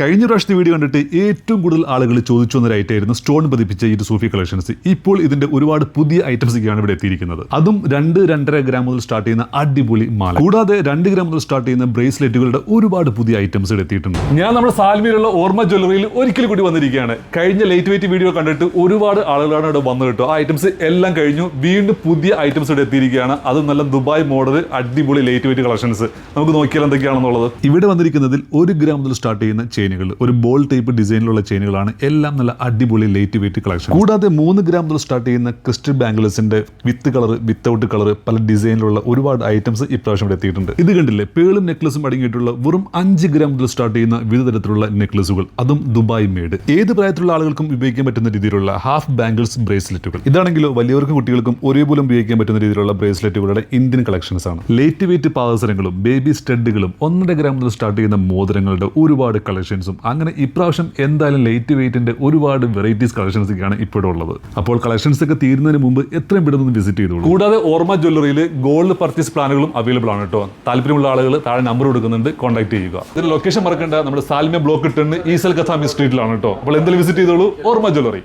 കഴിഞ്ഞ പ്രാവശ്യത്തെ വീഡിയോ കണ്ടിട്ട് ഏറ്റവും കൂടുതൽ ആളുകൾ ചോദിച്ചു വന്നതായിട്ടായിരുന്നു സ്റ്റോൺ പതിപ്പിച്ച ഈ സൂഫി കളക്ഷൻസ്. ഇപ്പോൾ ഇതിന്റെ ഒരുപാട് പുതിയ ഐറ്റംസ് ഒക്കെയാണ് ഇവിടെ എത്തിയിരിക്കുന്നത്. അതും രണ്ട് രണ്ടര ഗ്രാം മുതൽ സ്റ്റാർട്ട് ചെയ്യുന്ന അടിപൊളി മാല. കൂടാതെ രണ്ട് ഗ്രാം മുതൽ സ്റ്റാർട്ട് ചെയ്യുന്ന ബ്രേസ്ലെറ്റുകളുടെ ഒരുപാട് പുതിയ ഐറ്റംസ് ഇവിടെ എത്തിയിട്ടുണ്ട്. ഞാൻ നമ്മുടെ സാൽമിയിലുള്ള ഓർമ്മ ജ്വല്ലറിയിൽ ഒരിക്കൽ കൂടി വന്നിരിക്കുകയാണ്. കഴിഞ്ഞ ലേറ്റ് വെയിറ്റ് വീഡിയോ കണ്ടിട്ട് ഒരുപാട് ആളുകളാണ് ഇവിടെ വന്നു കേട്ടോ. ആ ഐറ്റംസ് എല്ലാം കഴിഞ്ഞു. വീണ്ടും പുതിയ ഐറ്റംസ് ഇവിടെ എത്തിയിരിക്കുകയാണ്. അതും നല്ല ദുബായ് മോഡൽ അടിപൊളി ലേറ്റ് വെയിറ്റ് കളക്ഷൻസ് നമുക്ക് നോക്കിയാൽ എന്തൊക്കെയാണെന്നുള്ളത്? ഇവിടെ വന്നിരിക്കുന്നതിൽ ഒരു ഗ്രാം മുതൽ സ്റ്റാർട്ട് ചെയ്യുന്ന ചെയിനുകൾ ഒരു ബോൾ ടൈപ്പ് ഡിസൈനിലുള്ള ചെയിനുകളാണ് എല്ലാം നല്ല അടിപൊളി ലൈറ്റ് വെയിറ്റ് കളക്ഷൻ കൂടാതെ മൂന്ന് ഗ്രാം മുതൽ സ്റ്റാർട്ട് ചെയ്യുന്ന ക്രിസ്റ്റൽ ബാംഗിൾസിന്റെ വിത്ത് കളർ വിത്തൗട്ട് കളർ പല ഡിസൈനിലുള്ള ഒരുപാട് ഐറ്റംസ് ഇപ്രാവശ്യം ഇവിടെ എത്തിയിട്ടുണ്ട്. ഇത് കണ്ടില്ലേ? പേളും നെക്ലസും അടങ്ങിയിട്ടുള്ള വെറും അഞ്ച് ഗ്രാം മുതൽ സ്റ്റാർട്ട് ചെയ്യുന്ന വിവിധ തരത്തിലുള്ള നെക്ലസുകൾ അതും ദുബായ് മേഡ് ഏത് പ്രായത്തിലുള്ള ആളുകൾക്കും ഉപയോഗിക്കാൻ പറ്റുന്ന രീതിയിലുള്ള ഹാഫ് ബാംഗിൾസ് ബ്രേസ്ലെറ്റുകൾ ഇതാണെങ്കിലോ വലിയവർക്കും കുട്ടികൾക്കും ഒരേപോലെ ഉപയോഗിക്കാൻ പറ്റുന്ന രീതിയിലുള്ള ബ്രേസ്ലെറ്റുകളുടെ ഇന്ത്യൻ കളക്ഷൻസ് ആണ്. ലൈറ്റ് വെയിറ്റ് പാദസരങ്ങളും ബേബി സ്റ്റഡുകളും ഒന്നര ഗ്രാം മുതൽ സ്റ്റാർട്ട് ചെയ്യുന്ന മോതിരങ്ങളുടെ ഒരുപാട് കളക്ഷൻസും. അങ്ങനെ ഇപ്രാവശ്യം എന്തായാലും ലേറ്റ് വെയിറ്റിന്റെ ഒരുപാട് വെറൈറ്റീസ് കളക്ഷൻസ് ഒക്കെയാണ് ഇപ്പോഴും ഉള്ളത് അപ്പോൾ കളക്ഷൻസ് ഒക്കെ തീരുന്നതിന് മുമ്പ് എത്രയും പെട്ടെന്ന് വിസിറ്റ് ചെയ്തോളൂ. കൂടാതെ ഓർമ്മ ജ്വല്ലറിയിൽ ഗോൾഡ് പർച്ചേസ് പ്ലാനുകളും അവൈലബിൾ ആണ് കേട്ടോ. താല്പര്യമുള്ള ആളുകൾ താഴെ നമ്പർ കൊടുക്കുന്നുണ്ട് കോൺടാക്ട് ചെയ്യുക. ഇതിന്റെ ലൊക്കേഷൻ മറക്കേണ്ട നമ്മുടെ സാൽമ്യ ബ്ലോക്ക് ഇട്ടുണ്ട് ഈസൽ കഥാമി സ്ട്രീറ്റിലാണ് കേട്ടോ. അപ്പോൾ എന്തെങ്കിലും വിസിറ്റ് ചെയ്തോളൂ ഓർമ്മ ജ്വല്ലറി.